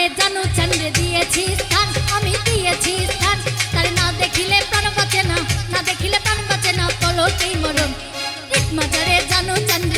প্রাণে জানু চন্দ্র দিয়েছি স্থান, আমি দিয়েছি স্থান। তার না দেখিলে প্রাণ বাঁচে না না দেখিলে প্রাণ বাঁচে না পলতেই মরণ। মাজারে জানু চন্দ্র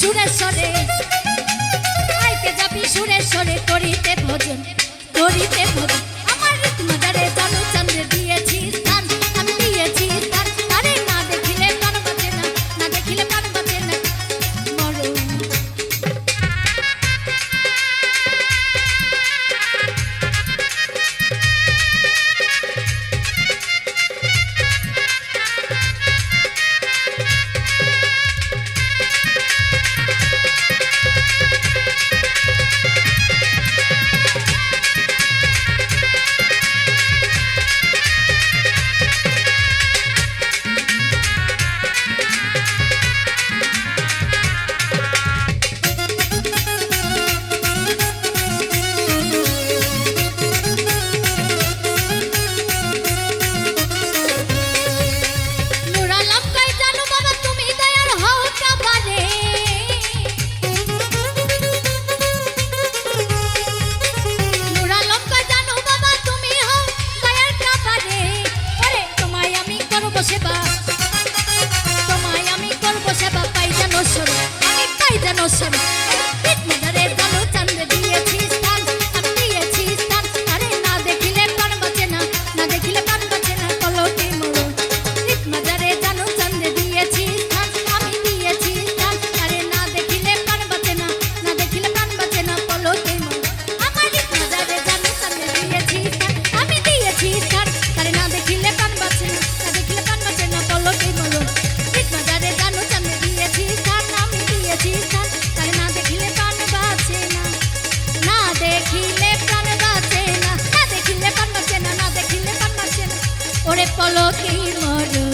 সুরেশ্বরে। খাইতে যাবি সুরেশ্বরে করিতে ভোজন করিতে ভোজন। পলকি মরু